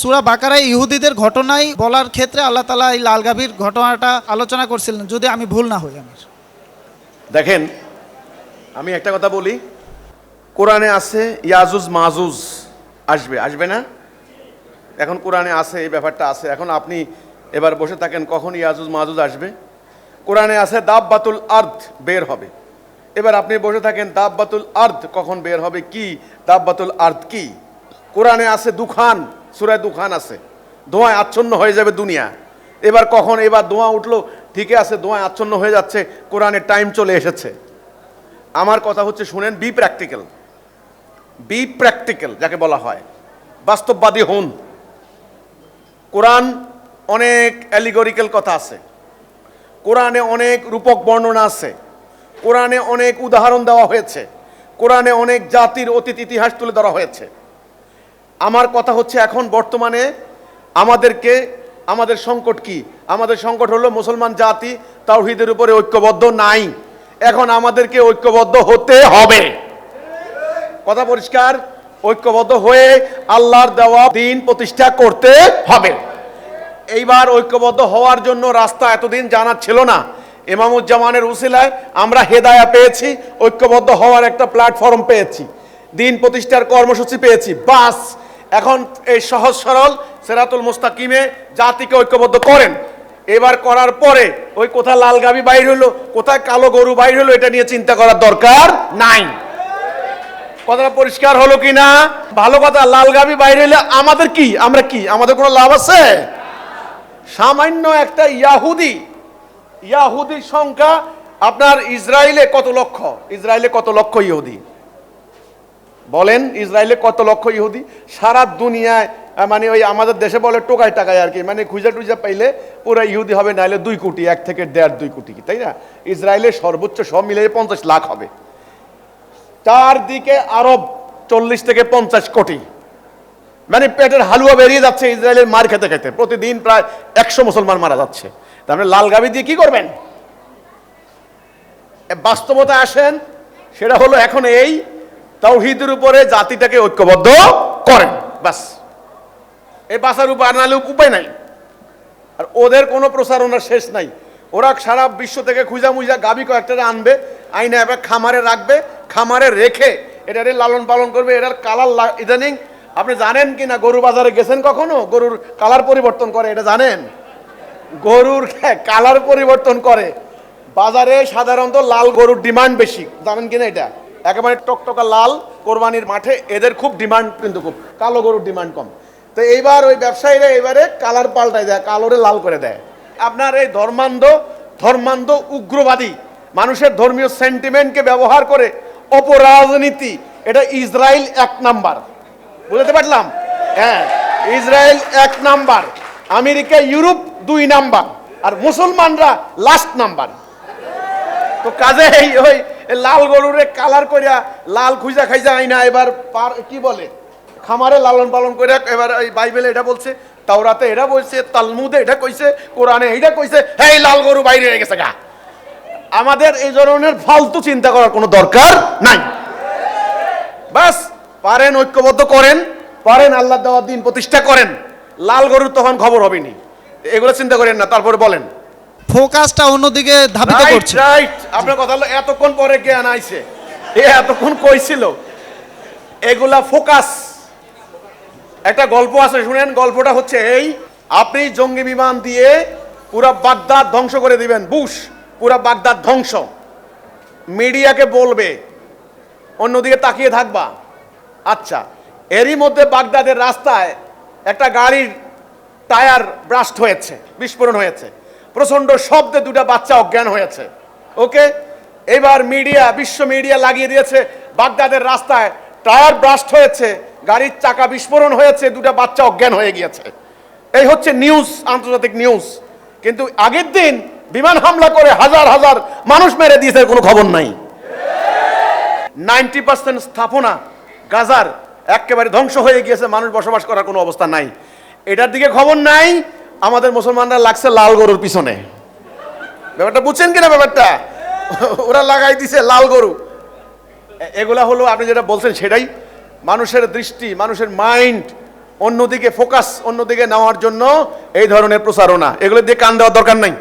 সুরা বাকারায় ইহুদিদের ঘটনাই বলার ক্ষেত্রে আল্লাহ তালা এই লাল গাভীর ঘটনাটা আলোচনা করছিলেন, যদি আমি ভুল না হই আমার। দেখেন, আমি একটা কথা বলি, কোরআনে আছে ইয়াজুজ মাজুজ, আসবে আসবে না? এখন কোরআনে আছে, এই ব্যাপারটা আছে। এখন আপনি এবার বসে থাকেন, কখন ইয়াজুজ মাজুজ আসবে? কোরআনে আছে দাববাতুল আর্থ বের হবে। এবার আপনি বসে থাকেন, দাববাতুল আর্থ কখন বের হবে, কি? দাববাতুল আর্থ কি? কোরআনে আছে দুখান সুরায় দুখান আছে। ধোঁয়ায় আচ্ছন্ন হয়ে যাবে দুনিয়া। এবার কখন? এবার ধোঁয়া উঠল, ঠিকই আছে ধোঁয়ায় আচ্ছন্ন হয়ে যাচ্ছে, কোরআনের টাইম চলে এসেছে। আমার কথা হচ্ছে, শুনেন বি প্র্যাকটিক্যাল বি প্র্যাকটিক্যাল যাকে বলা হয়। বাস্তববাদী হন। কোরআন অনেক অ্যালিগরিক্যাল কথা আছে। কোরআনে অনেক রূপক বর্ণনা আছে। কোরআনে অনেক উদাহরণ দেওয়া হয়েছে। কোরআনে অনেক জাতির অতীত ইতিহাস তুলে ধরা হয়েছে। আমার কথা হচ্ছে এখন বর্তমানে আমাদেরকে, আমাদের সংকট কি? আমাদের সংকট হলো মুসলমান জাতি তাওহিদের উপরে ঐক্যবদ্ধ নাই। এখন আমাদেরকে ঐক্যবদ্ধ হতে হবে। কথা পরিষ্কার? ঐক্যবদ্ধ হয়ে আল্লাহর দেওয়া দিন প্রতিষ্ঠা করতে হবে। এইবার ঐক্যবদ্ধ হওয়ার জন্য রাস্তা এতদিন জানা ছিল না। ইমামুজ্জামানের উসিলায় আমরা হেদায়া পেয়েছি, ঐক্যবদ্ধ হওয়ার একটা প্ল্যাটফর্ম পেয়েছি। দিন প্রতিষ্ঠার কর্মসূচি পেয়েছি। বাস এখন এই সহজ সরল সেরাতুল মুস্তাকিমে জাতিকে ঐক্যবদ্ধ করেন। এবার করার পরে ওই কোথায় লাল গাবি বাইর হলো, কোথায় কালো গরু বাইর হলো, এটা নিয়ে চিন্তা করার দরকার নাই। কথাটা পরিষ্কার হলো কি না ভালো কথা, লাল গাবি বাইরে হলে আমাদের কি? আমরা কি? আমাদের কোনো লাভ আছে? সামান্য একটা ইয়াহুদি, ইয়াহুদির সংখ্যা আপনার ইসরায়েলে কত লক্ষ? ইসরায়েলে কত লক্ষ ইহুদি? বলেন ইসরায়েলে কত লক্ষ ইহুদি? সারা দুনিয়ায় মানে ওই আমাদের দেশে বলে টোকায় টাকায় আর কি। মানে খুঁজা টুজা পাইলে পুরো ইহুদি হবে, নাহলে দুই কোটি, এক থেকে দেড়, দুই কোটি তাই না? ইসরায়েলের সর্বোচ্চ সব মিলে পঞ্চাশ লাখ হবে। চারদিকে আরব চল্লিশ থেকে পঞ্চাশ কোটি। মানে পেটের হালুয়া বেরিয়ে যাচ্ছে ইসরায়েলের মার খেতে খেতে। প্রতিদিন প্রায় একশো মুসলমান মারা যাচ্ছে। তার মানে লাল গাবি দিয়ে কি করবেন? বাস্তবতা আসেন, সেটা হলো এখন এই তাওহীদের উপরে জাতিটাকে ঐক্যবদ্ধ করেন। বাস। এই বাসার উপায় নাহলে উপায় নাই। আর ওদের কোনো প্রচারণার শেষ নাই। ওরা সারা বিশ্ব থেকে খুঁজা মুজা গাবি কয়েকটা আনবে, আইনে এবার খামারে রাখবে, খামারে রেখে এটারে লালন পালন করবে, এটার কালার ইদানিং। আপনি জানেন কি না গরু বাজারে গেছেন কখনো? গরুর কালার পরিবর্তন করে, এটা জানেন? গরুর কালার পরিবর্তন করে। বাজারে সাধারণত লাল গরুর ডিমান্ড বেশি। জানেন কিনা এটা? একেবারে টকটকা লাল কোরবানির মাঠে, এদের খুব ডিমান্ড কিন্তু খুব, কালো গরুর ডিমান্ড কম। তো এইবার ওই ব্যবসায়ীরা এবারে কালার পাল্টায় দেয়, কালোরে লাল করে দেয়। আপনার এই ধর্মান্ধ ধর্মান্ধ উগ্রবাদী, মানুষের ধর্মীয় সেন্টিমেন্টকে ব্যবহার করে অপরাজনীতি, এটা ইসরায়েল এক নাম্বার। বুঝতে পারলাম? হ্যাঁ ইসরায়েল এক নাম্বার, আমেরিকা, ইউরোপ দুই নাম্বার, আর মুসলমানরা লাস্ট নাম্বার। তো কাজে ওই লাল গরুরে কালার করিয়া লাল খুঁজা খাইজা আইনা, এবার পার কি বলে? খামারে লালন পালন করে এবার এই বাইবেলে এটা বলছে, তাওরাতে এটা বলছে, তালমুদে এটা কইছে, কোরআনে এটা কইছে এই লাল গরু বাইরে হয়ে গেছে গা। আমাদের এই ধরনের ফালতু চিন্তা করার কোনো দরকার নাই। বাস পারেন, ঐক্যবদ্ধ করেন, পারেন আল্লাহ দেওয়ার দিন প্রতিষ্ঠা করেন, লাল গরুর তখন খবর হবেনি। এগুলো চিন্তা করেন না, তারপরে বলেন। ফোকাসটা অন্যদিকে ধাবিত করছে। রাইট আপনার কথা হলো এতক্ষণ পরে জ্ঞান আইছে। এ এতক্ষণ কইছিল। এগুলা ফোকাস। একটা গল্প আছে শুনেন গল্পটা হচ্ছে এই আপনি জঙ্গি বিমান দিয়ে পুরা বাগদাদ ধ্বংস করে দিবেন। বুশ পুরা বাগদাদ ধ্বংস। মিডিয়াকে বলবে অন্যদিকে তাকিয়ে থাকবা। আচ্ছা এরই মধ্যে বাগদাদের রাস্তায় একটা গাড়ির টায়ার ব্রাস্ট হয়েছে বিস্ফোরণ হয়েছে। প্রচণ্ড শব্দে দুটা বাচ্চা অজ্ঞান হয়েছে। ওকে এবার মিডিয়া বিশ্ব মিডিয়া লাগিয়ে দিয়েছে। বাগদাদের রাস্তায় টায়ার ব্রাস্ট হয়েছে, গাড়ির চাকা বিস্ফোরণ হয়েছে, দুটা বাচ্চা অজ্ঞান হয়ে গিয়েছে। এই হচ্ছে নিউজ আন্তর্জাতিক নিউজ কিন্তু আগের দিন বিমান হামলা করে হাজার হাজার মানুষ মেরে দিয়েছে কোনো খবর নাই। নাইনটি পার্সেন্ট স্থাপনা গাজার একেবারে ধ্বংস হয়ে গিয়েছে, মানুষ বসবাস করার কোনো অবস্থা নাই। এটার দিকে খবর নাই আমাদের মুসলমানরা লাগছে লাল গরুর পিছনে। ব্যাপারটা বুঝছেন কিনা ব্যাপারটা? ওরা লাগাই দিছে লাল গরু। এগুলা হলো আপনি যেটা বলছেন সেটাই। মানুষের দৃষ্টি, মানুষের মাইন্ড অন্যদিকে ফোকাস, অন্যদিকে নেওয়ার জন্য এই ধরনের প্রচারণা। এগুলো দিয়ে কান দেওয়ার দরকার নাই।